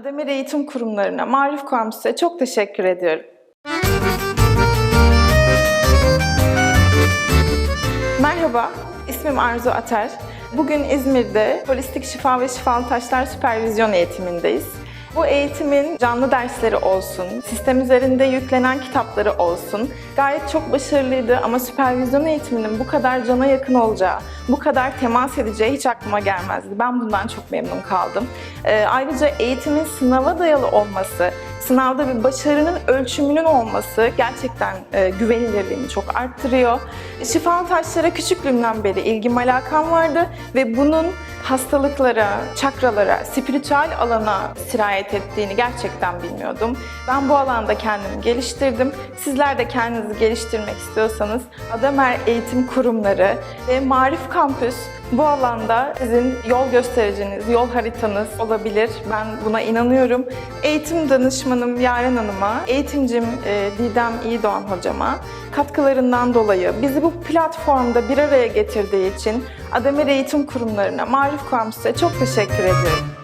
Ademir Eğitim Kurumlarına, Marif Kampüs'e çok teşekkür ediyorum. Merhaba, ismim Arzu Ater. Bugün İzmir'de Holistik Şifa ve Şifalı Taşlar Süpervizyon eğitimindeyiz. Bu eğitimin canlı dersleri olsun, sistem üzerinde yüklenen kitapları olsun. Gayet çok başarılıydı ama süpervizyon eğitiminin bu kadar cana yakın olacağı, bu kadar temas edeceği hiç aklıma gelmezdi. Ben bundan çok memnun kaldım. Ee, ayrıca eğitimin sınava dayalı olması, sınavda bir başarının ölçümünün olması gerçekten e, güvenilirliğini çok arttırıyor. Şifalı taşlara küçüklüğümden beri ilgim alakam vardı ve bunun hastalıklara, çakralara, spiritüel alana sirayet ettiğini gerçekten bilmiyordum. Ben bu alanda kendimi geliştirdim. Sizler de kendinizi geliştirmek istiyorsanız Adamer Eğitim Kurumları ve Marif Kampüs bu alanda sizin yol göstericiniz, yol haritanız olabilir. Ben buna inanıyorum. Eğitim danışmanım Yaren Hanım'a, eğitimcim e, Didem İyidoğan hocama katkılarından dolayı bizi bu platformda bir araya getirdiği için Adamer Eğitim Kurumlarına, Marif Kampüs'e çok teşekkür ediyorum.